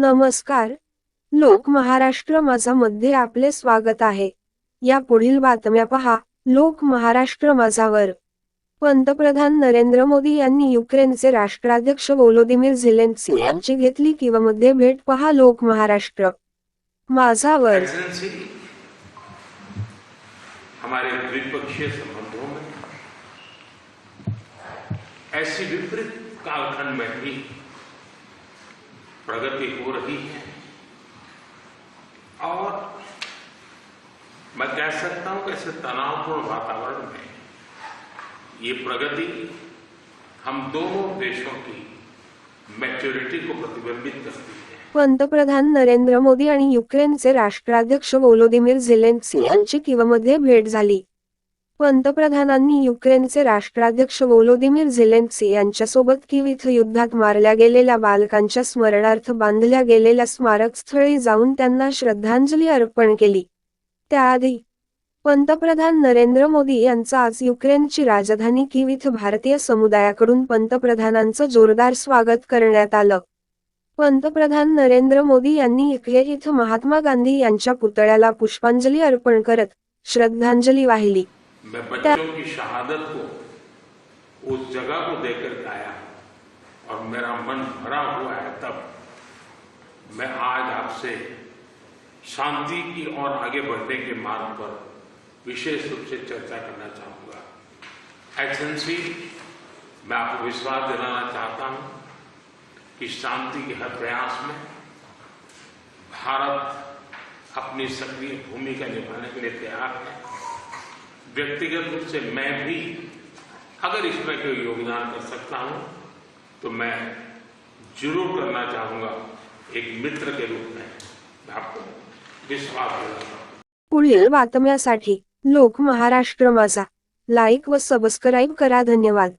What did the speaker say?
नमस्कार. लोक महाराष्ट्र माझा मध्ये आपले स्वागत आहे. या पुढील बातम्या पहा. लोक महाराष्ट्र माझावर. पंतप्रधान नरेंद्र मोदी यांनी युक्रेनचे राष्ट्राध्यक्ष वोलोदिमीर झेलेन्स्की यांची घेतली किंवा मध्ये भेट पहा. लोक महाराष्ट्र माझावर. हमारे द्विपक्षीय संबंधों में ऐसी विपरीत कालखंड में भी प्रगति हो रही है। और मैं कह सकता हूँ कि ऐसे तनावपूर्ण वातावरण में ये प्रगति हम दोनों देशों की मैच्योरिटी को प्रतिबिंबित करती है। पंतप्रधान नरेंद्र मोदी आणि युक्रेनचे राष्ट्राध्यक्ष वोलोदिमीर झेलेन्स्की यांची किवमध्ये भेट झाली. पंतप्रधानांनी युक्रेनचे राष्ट्राध्यक्ष वोलोदिमीर झेलेन्स्की यांच्यासोबत किव इथं युद्धात मारल्या गेलेल्या बालकांच्या स्मरणार्थ बांधल्या गेलेल्या स्मारकस्थळी जाऊन त्यांना श्रद्धांजली अर्पण केली. त्याआधी पंतप्रधान नरेंद्र मोदी यांचा आज युक्रेनची राजधानी किव इथं भारतीय समुदायाकडून पंतप्रधानांचं जोरदार स्वागत करण्यात आलं. पंतप्रधान नरेंद्र मोदी यांनी इकले इथं महात्मा गांधी यांच्या पुतळ्याला पुष्पांजली अर्पण करत श्रद्धांजली वाहिली. मैं बच्चों की शहादत को उस जगह को देकर आया और मेरा मन भरा हुआ है तब मैं आज आपसे शांति की ओर आगे बढ़ने के मार्ग पर विशेष रूप से चर्चा करना चाहूँगा। एक्सेंसी मैं आपको विश्वास दिलाना चाहता हूँ कि शांति के हर प्रयास में भारत अपनी सक्रिय भूमिका निभाने के लिए तैयार है। व्यक्तिगत रूप से मैं भी अगर इसमें कोई योगदान कर सकता हूँ तो मैं ज़रूर करना चाहूँगा। एक मित्र के रूप में आपको विश्वास दिलाता लोक महाराष्ट्र माझा. लाईक व सबस्क्राईब करा. धन्यवाद.